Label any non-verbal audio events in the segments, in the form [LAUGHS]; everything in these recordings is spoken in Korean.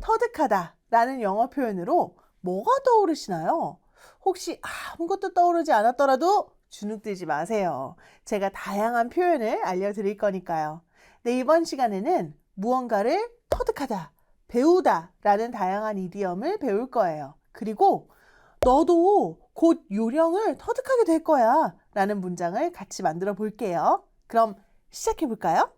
터득하다 라는 영어 표현으로 뭐가 떠오르시나요? 혹시 아무것도 떠오르지 않았더라도 주눅들지 마세요. 제가 다양한 표현을 알려드릴 거니까요. 네, 이번 시간에는 무언가를 터득하다, 배우다 라는 다양한 이디엄을 배울 거예요. 그리고 너도 곧 요령을 터득하게 될 거야 라는 문장을 같이 만들어 볼게요. 그럼 시작해 볼까요?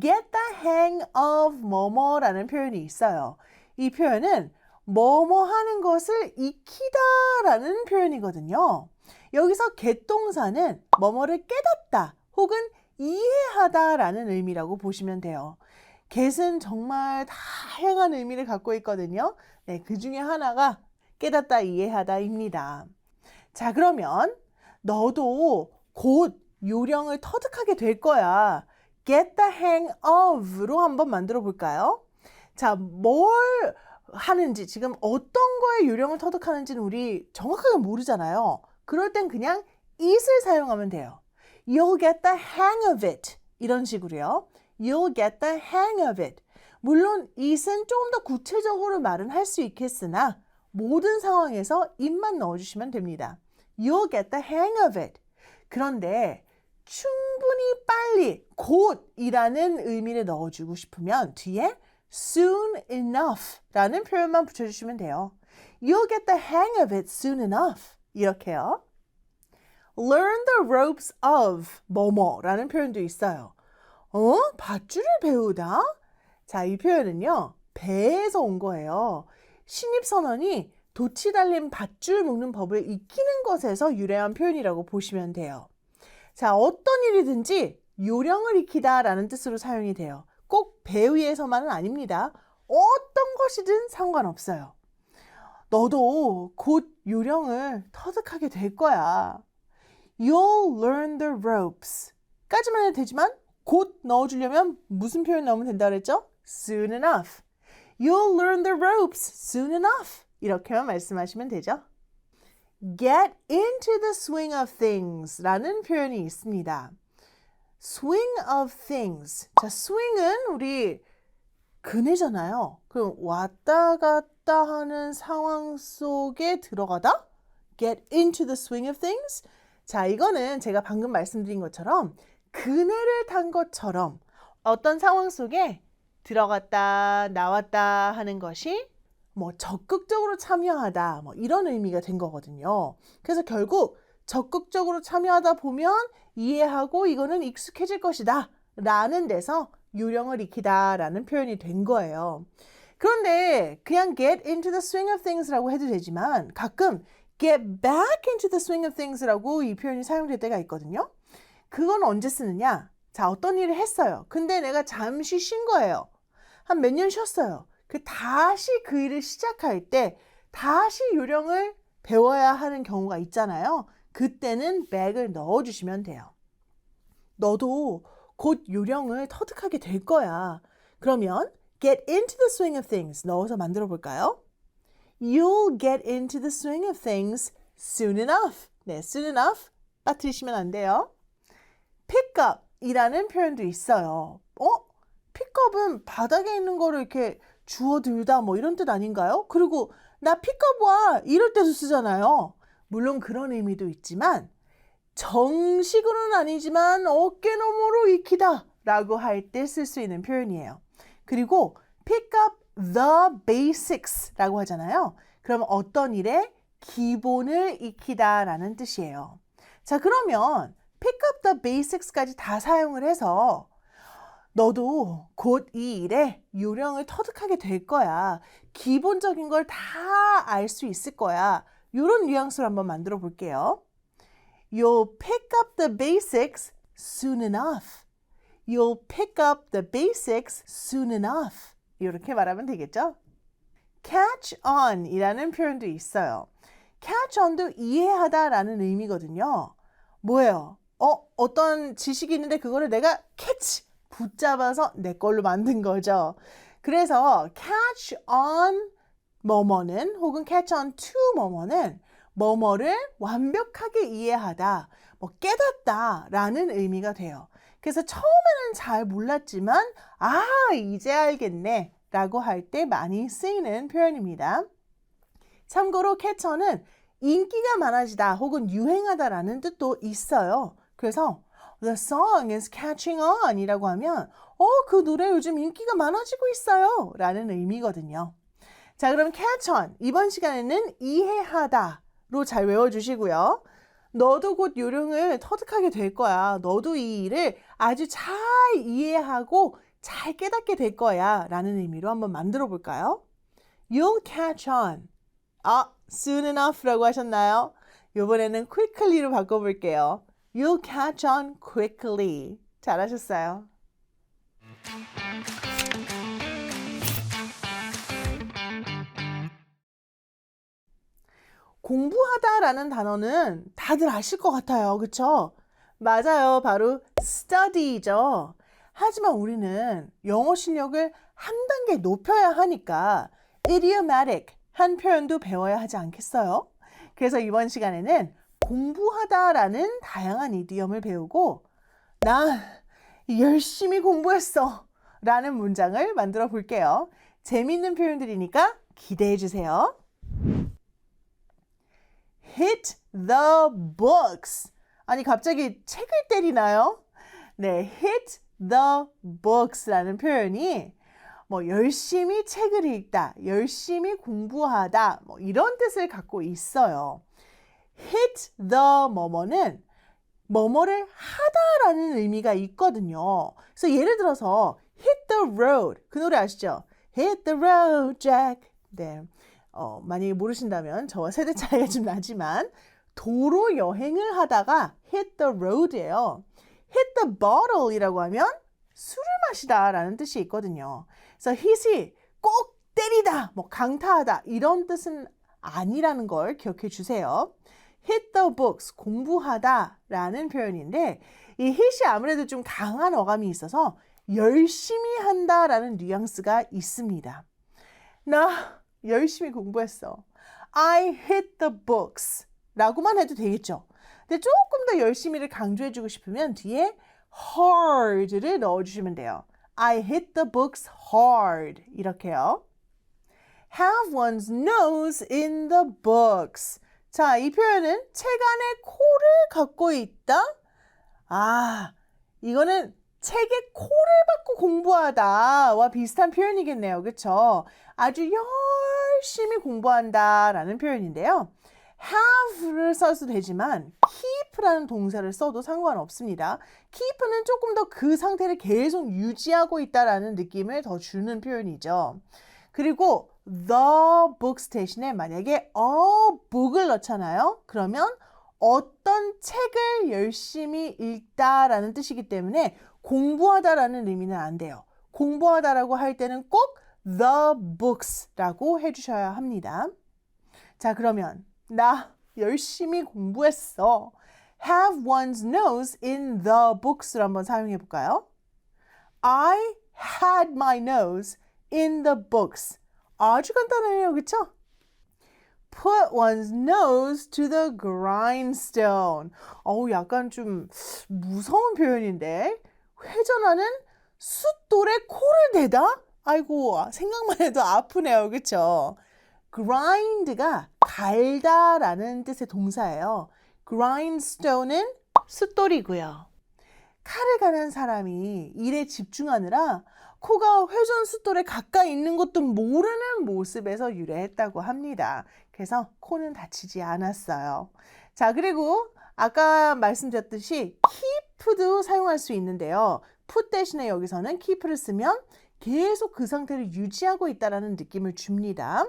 get the hang of 뭐뭐라는 표현이 있어요. 이 표현은 뭐뭐 하는 것을 익히다 라는 표현이거든요. 여기서 get 동사는 뭐뭐를 깨닫다 혹은 이해하다 라는 의미라고 보시면 돼요. Get은 정말 다양한 의미를 갖고 있거든요. 네, 그 중에 하나가 깨닫다, 이해하다입니다. 자, 그러면 너도 곧 요령을 터득하게 될 거야. get the hang of로 한번 만들어 볼까요? 자, 뭘 하는지, 지금 어떤 거에 요령을 터득하는지는 우리 정확하게 모르잖아요. 그럴 땐 그냥 it을 사용하면 돼요. You'll get the hang of it. 이런 식으로요. You'll get the hang of it. 물론 it은 조금 더 구체적으로 말은 할 수 있겠으나 모든 상황에서 it만 넣어주시면 됩니다. You'll get the hang of it. 그런데 충분히 빨리, 곧이라는 의미를 넣어주고 싶으면 뒤에 soon enough 라는 표현만 붙여주시면 돼요. You'll get the hang of it soon enough. 이렇게요. learn the ropes of 뭐뭐라는 표현도 있어요. 어? 밧줄을 배우다? 자, 이 표현은요. 배에서 온 거예요. 신입선원이 돛이 달린 밧줄 묶는 법을 익히는 것에서 유래한 표현이라고 보시면 돼요. 자, 어떤 일이든지 요령을 익히다 라는 뜻으로 사용이 돼요. 꼭 배 위에서만은 아닙니다. 어떤 것이든 상관없어요. 너도 곧 요령을 터득하게 될 거야. You'll learn the ropes. 까지만 해도 되지만 곧 넣어주려면 무슨 표현 넣으면 된다 그랬죠? Soon enough. You'll learn the ropes soon enough. 이렇게만 말씀하시면 되죠. get into the swing of things 라는 표현이 있습니다. swing of things. 자, swing은 우리 그네잖아요. 그럼 왔다 갔다 하는 상황 속에 들어가다? get into the swing of things? 자, 이거는 제가 방금 말씀드린 것처럼 그네를 탄 것처럼 어떤 상황 속에 들어갔다 나왔다 하는 것이 뭐 적극적으로 참여하다 뭐 이런 의미가 된 거거든요. 그래서 결국 적극적으로 참여하다 보면 이해하고 이거는 익숙해질 것이다 라는 데서 요령을 익히다 라는 표현이 된 거예요. 그런데 그냥 get into the swing of things라고 해도 되지만 가끔 get back into the swing of things라고 이 표현이 사용될 때가 있거든요. 그건 언제 쓰느냐? 자, 어떤 일을 했어요. 근데 내가 잠시 쉰 거예요. 한 몇 년 쉬었어요. 그 다시 그 일을 시작할 때 다시 요령을 배워야 하는 경우가 있잖아요. 그때는 back을 넣어주시면 돼요. 너도 곧 요령을 터득하게 될 거야. 그러면 get into the swing of things 넣어서 만들어 볼까요? You'll get into the swing of things soon enough. 네, soon enough 빠뜨리시면 안 돼요. Pick up 이라는 표현도 있어요. 어? 픽업은 바닥에 있는 거를 이렇게 주워 들다 뭐 이런 뜻 아닌가요? 그리고 나 픽업 와 이럴 때도 쓰잖아요. 물론 그런 의미도 있지만 정식으로는 아니지만 어깨너머로 익히다 라고 할 때 쓸 수 있는 표현이에요. 그리고 pick up the basics 라고 하잖아요. 그럼 어떤 일의 기본을 익히다 라는 뜻이에요. 자, 그러면 pick up the basics까지 다 사용을 해서 너도 곧 이 일에 요령을 터득하게 될 거야. 기본적인 걸 다 알 수 있을 거야. 이런 뉘앙스를 한번 만들어 볼게요. You'll pick up the basics soon enough. You'll pick up the basics soon enough. 이렇게 말하면 되겠죠? catch on 이라는 표현도 있어요. catch on도 이해하다 라는 의미거든요. 뭐예요? 어, 어떤 지식이 있는데 그거를 내가 catch, 붙잡아서 내 걸로 만든 거죠. 그래서 catch on 뭐뭐는 혹은 catch on to 뭐뭐는 뭐뭐를 완벽하게 이해하다, 뭐 깨닫다 라는 의미가 돼요. 그래서 처음에는 잘 몰랐지만 아 이제 알겠네 라고 할 때 많이 쓰이는 표현입니다. 참고로 catch는 인기가 많아지다 혹은 유행하다라는 뜻도 있어요. 그래서 The song is catching on 이라고 하면 어, 그 노래 요즘 인기가 많아지고 있어요 라는 의미거든요. 자, 그럼 catch on. 이번 시간에는 이해하다로 잘 외워주시고요. 너도 곧 요령을 터득하게 될 거야. 너도 이 일을 아주 잘 이해하고 잘 깨닫게 될 거야. 라는 의미로 한번 만들어 볼까요? You'll catch on. 아, soon enough라고 하셨나요? 이번에는 quickly로 바꿔볼게요. You'll catch on quickly. 잘하셨어요. 공부하다라는 단어는 다들 아실 것 같아요. 그쵸? 맞아요. 바로 study죠. 하지만 우리는 영어 실력을 한 단계 높여야 하니까 idiomatic 한 표현도 배워야 하지 않겠어요? 그래서 이번 시간에는 공부하다라는 다양한 이디엄을 배우고 나 열심히 공부했어 라는 문장을 만들어 볼게요. 재밌는 표현들이니까 기대해 주세요. hit the books. 아니, 갑자기 책을 때리나요? 네, hit the books라는 표현이 뭐 열심히 책을 읽다, 열심히 공부하다, 뭐 이런 뜻을 갖고 있어요. Hit the 뭐뭐는 뭐뭐를 하다라는 의미가 있거든요. 그래서 예를 들어서 hit the road 그 노래 아시죠? hit the road, Jack. 네. 어, 만약에 모르신다면 저와 세대 차이가 좀 나지만 도로 여행을 하다가 hit the road예요. hit the bottle이라고 하면 술을 마시다라는 뜻이 있거든요. 그래서 hit이 꼭 때리다, 뭐 강타하다 이런 뜻은 아니라는 걸 기억해 주세요. Hit the books 공부하다라는 표현인데 이 hit이 아무래도 좀 강한 어감이 있어서 열심히 한다라는 뉘앙스가 있습니다. 나 열심히 공부했어. I hit the books 라고만 해도 되겠죠. 근데 조금 더 열심히를 강조해 주고 싶으면 뒤에 hard를 넣어 주시면 돼요. I hit the books hard 이렇게요. Have one's nose in the books. 자, 이 표현은 책 안에 코를 갖고 있다. 아, 이거는 책에 코를 박고 공부하다와 비슷한 표현이겠네요. 그쵸? 아주 열심히 공부한다라는 표현인데요. have를 써도 되지만 keep라는 동사를 써도 상관없습니다. keep는 조금 더 그 상태를 계속 유지하고 있다라는 느낌을 더 주는 표현이죠. 그리고 the books 대신에 만약에 a book을 넣잖아요. 그러면 어떤 책을 열심히 읽다라는 뜻이기 때문에 공부하다라는 의미는 안 돼요. 공부하다라고 할 때는 꼭 the books라고 해주셔야 합니다. 자, 그러면 나 열심히 공부했어. have one's nose in the books를 한번 사용해 볼까요? I had my nose in the books. 아주 간단해요, 그쵸? Put one's nose to the grindstone. 어우, 약간 좀 무서운 표현인데. 회전하는 숫돌에 코를 대다? 아이고, 생각만 해도 아프네요. 그쵸? grind가 갈다 라는 뜻의 동사예요. grindstone은 숫돌이고요. 칼을 가는 사람이 일에 집중하느라 코가 회전 숫돌에 가까이 있는 것도 모르는 모습에서 유래했다고 합니다. 그래서 코는 다치지 않았어요. 자, 그리고 아까 말씀드렸듯이 keep도 사용할 수 있는데요. put 대신에 여기서는 keep를 쓰면 계속 그 상태를 유지하고 있다라는 느낌을 줍니다.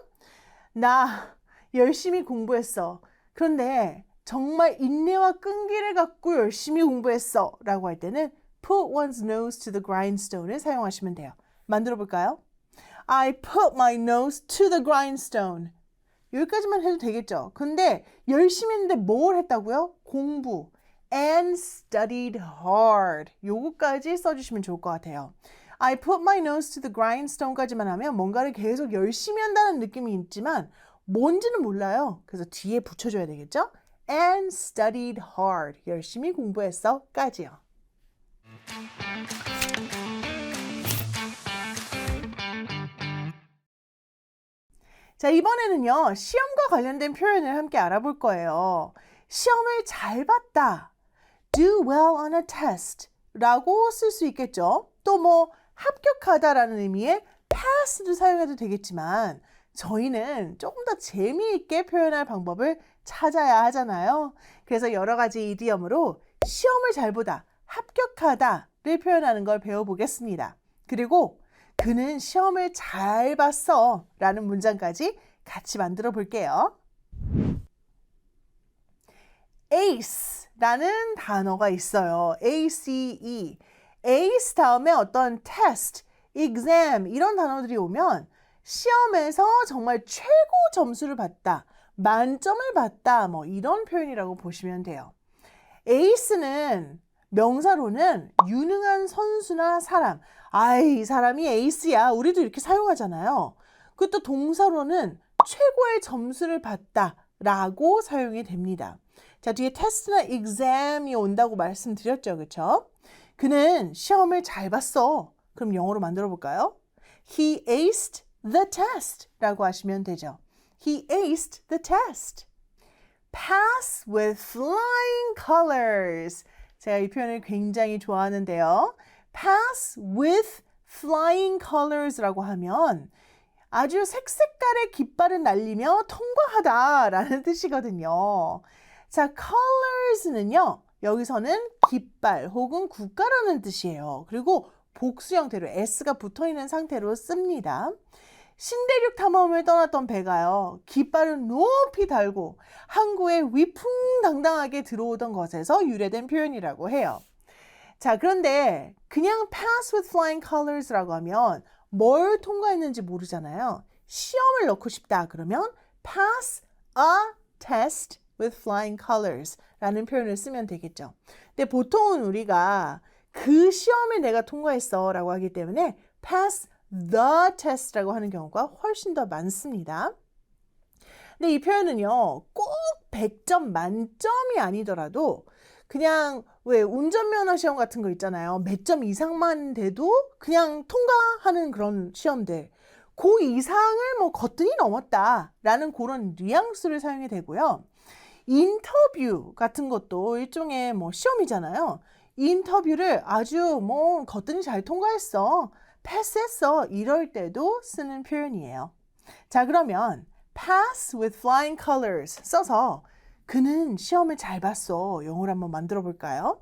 나 열심히 공부했어. 그런데 정말 인내와 끈기를 갖고 열심히 공부했어. 라고 할 때는 put one's nose to the grindstone을 사용하시면 돼요. 만들어 볼까요? I put my nose to the grindstone. 여기까지만 해도 되겠죠. 근데 열심히 했는데 뭘 했다고요? 공부. and studied hard. 요거까지 써주시면 좋을 것 같아요. I put my nose to the grindstone까지만 하면 뭔가를 계속 열심히 한다는 느낌이 있지만 뭔지는 몰라요. 그래서 뒤에 붙여줘야 되겠죠? And studied hard. 열심히 공부했어.까지요. 자, 이번에는요, 시험과 관련된 표현을 함께 알아볼 거예요. 시험을 잘 봤다. do well on a test 라고 쓸 수 있겠죠. 또 뭐, 합격하다 라는 의미의 pass도 사용해도 되겠지만, 저희는 조금 더 재미있게 표현할 방법을 찾아야 하잖아요. 그래서 여러 가지 이디엄으로 시험을 잘 보다, 합격하다를 표현하는 걸 배워보겠습니다. 그리고 그는 시험을 잘 봤어 라는 문장까지 같이 만들어 볼게요. ace라는 단어가 있어요. ace. ace 다음에 어떤 test, exam 이런 단어들이 오면 시험에서 정말 최고 점수를 받다, 만점을 받다 뭐 이런 표현이라고 보시면 돼요. ace는 명사로는 유능한 선수나 사람. 아이, 이 사람이 에이스야. 우리도 이렇게 사용하잖아요. 그것도 동사로는 최고의 점수를 받다 라고 사용이 됩니다. 자, 뒤에 테스트나 exam이 온다고 말씀드렸죠. 그쵸? 그는 시험을 잘 봤어. 그럼 영어로 만들어 볼까요? He aced the test 라고 하시면 되죠. He aced the test. Pass with flying colors. 제가 이 표현을 굉장히 좋아하는데요. pass with flying colors라고 하면 아주 색색깔의 깃발을 날리며 통과하다라는 뜻이거든요. 자, colors는요. 여기서는 깃발 혹은 국가라는 뜻이에요. 그리고 복수 형태로 s가 붙어 있는 상태로 씁니다. 신대륙 탐험을 떠났던 배가요. 깃발을 높이 달고 항구에 위풍당당하게 들어오던 것에서 유래된 표현이라고 해요. 자, 그런데 그냥 pass with flying colors라고 하면 뭘 통과했는지 모르잖아요. 시험을 넣고 싶다 그러면 pass a test with flying colors 라는 표현을 쓰면 되겠죠. 근데 보통은 우리가 그 시험을 내가 통과했어 라고 하기 때문에 pass the test라고 하는 경우가 훨씬 더 많습니다. 근데 이 표현은요, 꼭 100점 만점이 아니더라도 그냥 왜 운전면허 시험 같은 거 있잖아요. 몇 점 이상만 돼도 그냥 통과하는 그런 시험들. 그 이상을 뭐 거뜬히 넘었다라는 그런 뉘앙스를 사용이 되고요. 인터뷰 같은 것도 일종의 뭐 시험이잖아요. 인터뷰를 아주 뭐 거뜬히 잘 통과했어. 패스했어. 이럴 때도 쓰는 표현이에요. 자, 그러면 pass with flying colors 써서 그는 시험을 잘 봤어. 영어로 한번 만들어 볼까요?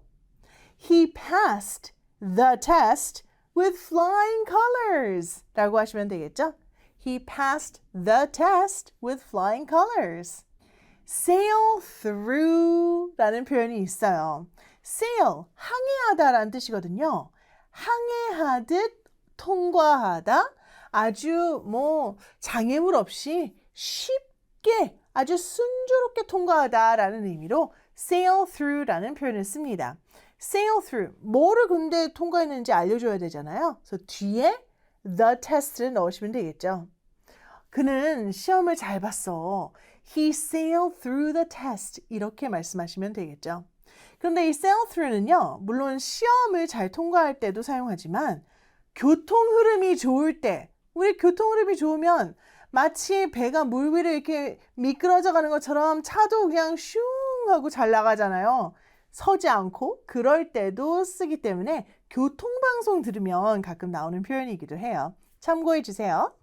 He passed the test with flying colors 라고 하시면 되겠죠? He passed the test with flying colors. sail through 라는 표현이 있어요. sail, 항해하다 라는 뜻이거든요. 항해하듯 통과하다 아주 뭐 장애물 없이 쉽게 아주 순조롭게 통과하다라는 의미로 sail through라는 표현을 씁니다. sail through 뭐를 근데 통과했는지 알려줘야 되잖아요. 그래서 뒤에 the test를 넣으시면 되겠죠. 그는 시험을 잘 봤어. He sailed through the test. 이렇게 말씀하시면 되겠죠. 그런데 이 sail through는요, 물론 시험을 잘 통과할 때도 사용하지만 교통 흐름이 좋을 때, 우리 교통 흐름이 좋으면 마치 배가 물 위를 이렇게 미끄러져 가는 것처럼 차도 그냥 슝 하고 잘 나가잖아요. 서지 않고 그럴 때도 쓰기 때문에 교통방송 들으면 가끔 나오는 표현이기도 해요. 참고해 주세요.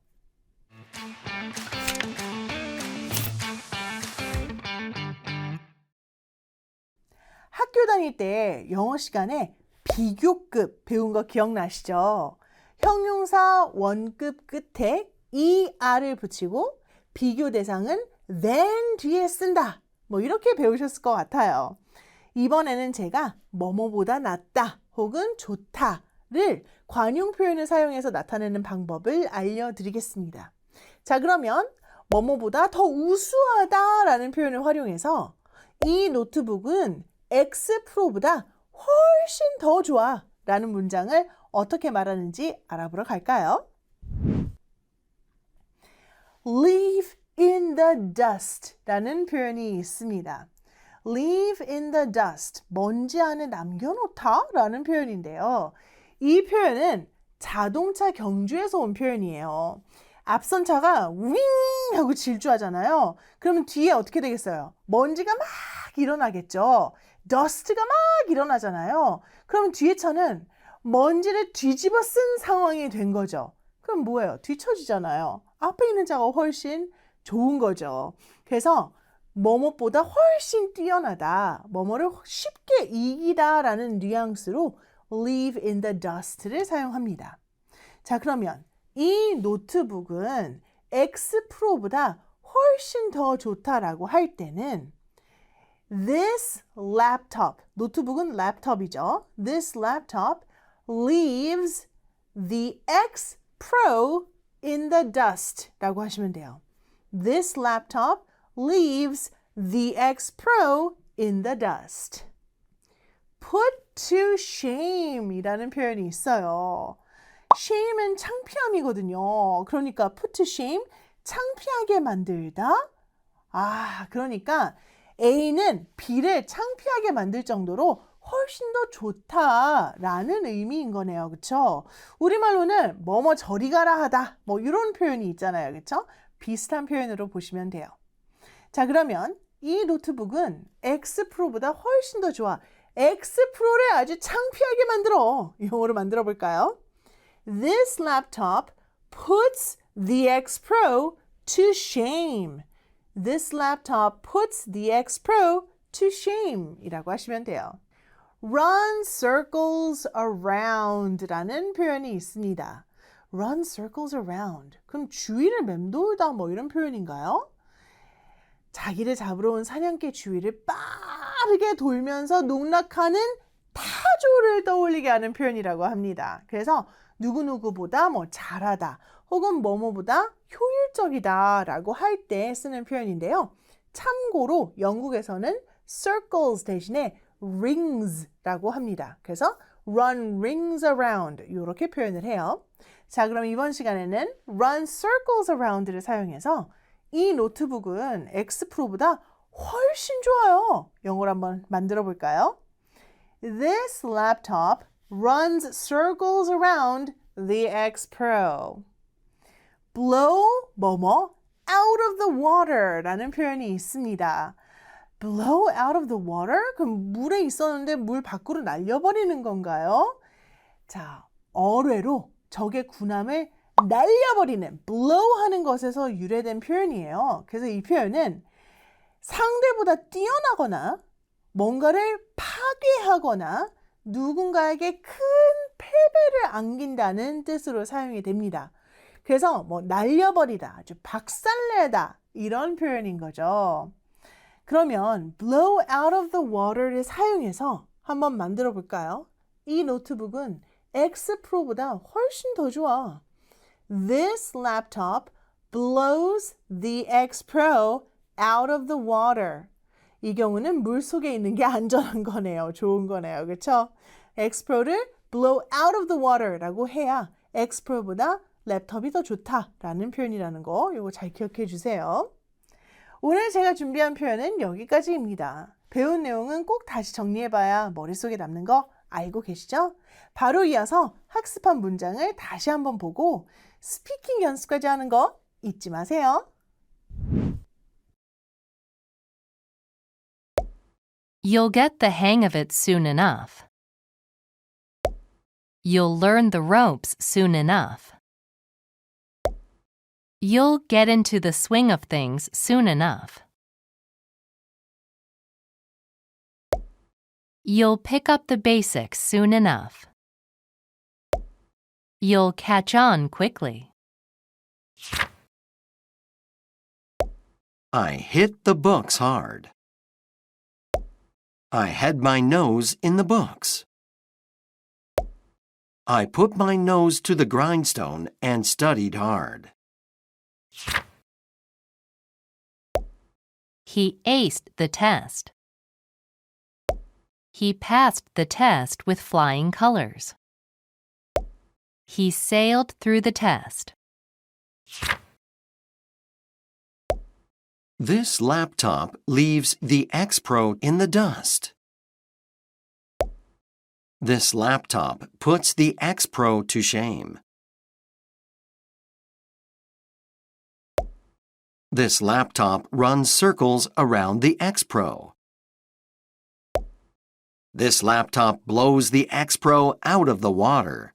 학교 다닐 때 영어 시간에 비교급 배운 거 기억나시죠? 형용사 원급 끝에 er을 붙이고 비교 대상은 than 뒤에 쓴다. 뭐 이렇게 배우셨을 것 같아요. 이번에는 제가 뭐뭐보다 낫다 혹은 좋다를 관용 표현을 사용해서 나타내는 방법을 알려드리겠습니다. 자, 그러면 뭐뭐보다 더 우수하다라는 표현을 활용해서 이 노트북은 X 프로보다 훨씬 더 좋아 라는 문장을 어떻게 말하는지 알아보러 갈까요? leave in the dust 라는 표현이 있습니다. leave in the dust, 먼지 안에 남겨놓다 라는 표현인데요. 이 표현은 자동차 경주에서 온 표현이에요. 앞선 차가 윙 하고 질주하잖아요. 그러면 뒤에 어떻게 되겠어요? 먼지가 막 일어나겠죠. 더스트가 막 일어나잖아요. 그러면 뒤에 차는 먼지를 뒤집어 쓴 상황이 된 거죠. 그럼 뭐예요? 뒤처지잖아요. 앞에 있는 차가 훨씬 좋은 거죠. 그래서 뭐뭐보다 훨씬 뛰어나다, 뭐뭐를 쉽게 이기다라는 뉘앙스로 leave in the dust를 사용합니다. 자, 그러면 이 노트북은 X 프로보다 훨씬 더 좋다라고 할 때는 this laptop, 노트북은 랩톱이죠. This laptop leaves the X Pro in the dust 라고 하시면 돼요. This laptop leaves the X Pro in the dust. put to shame 이라는 표현이 있어요. shame은 창피함이거든요. 그러니까 put to shame, 창피하게 만들다. 아, 그러니까 A는 B를 창피하게 만들 정도로 훨씬 더 좋다라는 의미인 거네요. 그쵸? 우리말로는 뭐뭐 저리 가라 하다. 뭐 이런 표현이 있잖아요. 그쵸? 비슷한 표현으로 보시면 돼요. 자, 그러면 이 노트북은 X 프로보다 훨씬 더 좋아. X 프로를 아주 창피하게 만들어. 영어로 만들어 볼까요? This laptop puts the X Pro to shame. This laptop puts the X Pro to shame 이라고 하시면 돼요. Run circles around 라는 표현이 있습니다. run circles around. 그럼 주위를 맴돌다 뭐 이런 표현인가요? 자기를 잡으러 온 사냥개 주위를 빠르게 돌면서 농락하는 타조를 떠올리게 하는 표현이라고 합니다. 그래서 누구누구보다 뭐 잘하다 혹은 뭐뭐보다 효율적이다 라고 할 때 쓰는 표현인데요. 참고로 영국에서는 circles 대신에 rings라고 합니다. 그래서 run rings around 이렇게 표현을 해요. 자, 그럼 이번 시간에는 run circles around를 사용해서 이 노트북은 X 프로보다 훨씬 좋아요. 영어로 한번 만들어 볼까요? This laptop runs circles around the X Pro. blow 뭐뭐 out of the water 라는 표현이 있습니다. Blow out of the water? 그럼 물에 있었는데 물 밖으로 날려버리는 건가요? 자, 어뢰로 적의 군함을 날려버리는 blow 하는 것에서 유래된 표현이에요. 그래서 이 표현은 상대보다 뛰어나거나 뭔가를 파괴하거나 누군가에게 큰 패배를 안긴다는 뜻으로 사용이 됩니다. 그래서 뭐 날려버리다, 아주 박살내다 이런 표현인 거죠. 그러면 blow out of the water를 사용해서 한번 만들어 볼까요? 이 노트북은 X 프로보다 훨씬 더 좋아. This laptop blows the X Pro out of the water. 이 경우는 물 속에 있는 게 [LAUGHS] 안전한 거네요. 좋은 거네요. 그렇죠? X Pro를 blow out of the water라고 해야 X Pro보다 랩톱이 더 좋다라는 표현이라는 거 이거 잘 기억해 주세요. 오늘 제가 준비한 표현은 여기까지입니다. 배운 내용은 꼭 다시 정리해봐야 머릿속에 남는 거 알고 계시죠? 바로 이어서 학습한 문장을 다시 한번 보고 스피킹 연습까지 하는 거 잊지 마세요. You'll get the hang of it soon enough. You'll learn the ropes soon enough. You'll get into the swing of things soon enough. You'll pick up the basics soon enough. You'll catch on quickly. I hit the books hard. I had my nose in the books. I put my nose to the grindstone and studied hard. He aced the test. He passed the test with flying colors. He sailed through the test. This laptop leaves the X Pro in the dust. This laptop puts the X Pro to shame. This laptop runs circles around the X Pro. This laptop blows the X Pro out of the water.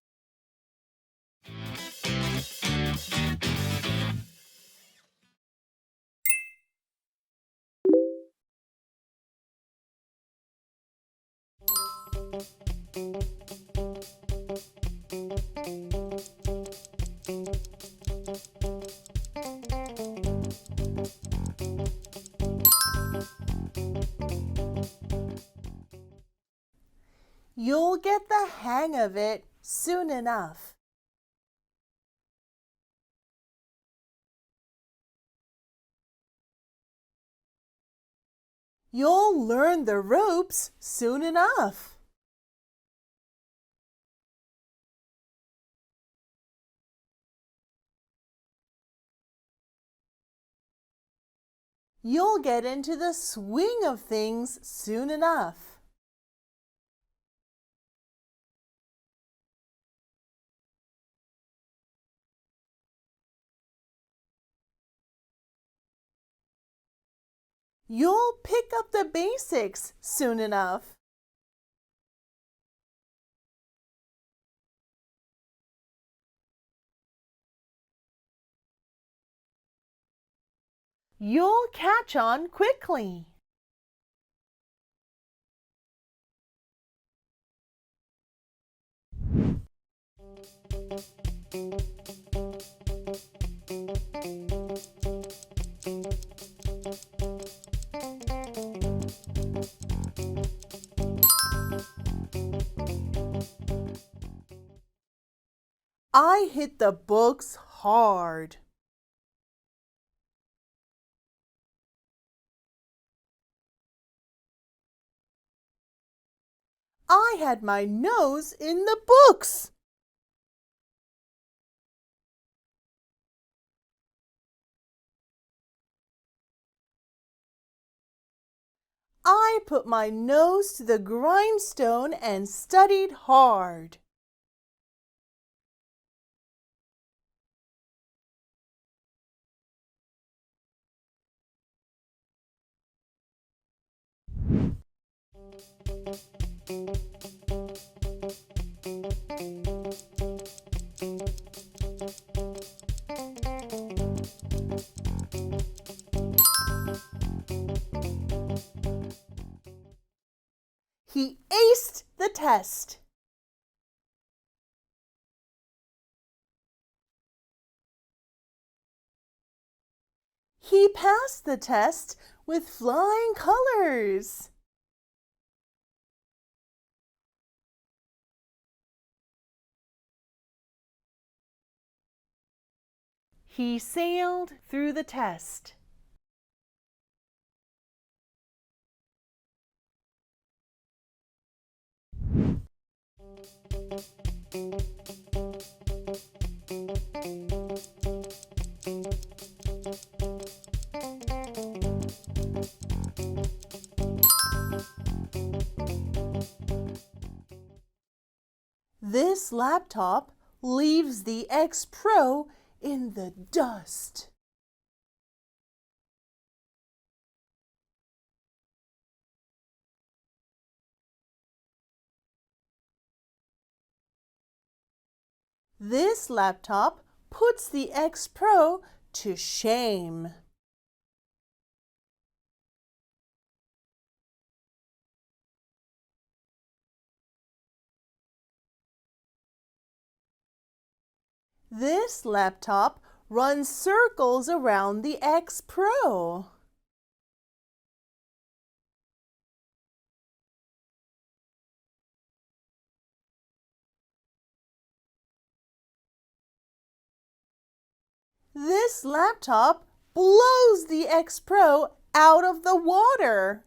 You'll get the hang of it soon enough. You'll learn the ropes soon enough. You'll get into the swing of things soon enough. You'll pick up the basics soon enough. You'll catch on quickly. I hit the books hard. I had my nose in the books. I put my nose to the grindstone and studied hard. He aced the test. He passed the test with flying colors. He sailed through the test. This laptop leaves the X Pro in the dust. This laptop puts the X Pro to shame. This laptop runs circles around the X Pro. This laptop blows the X Pro out of the water.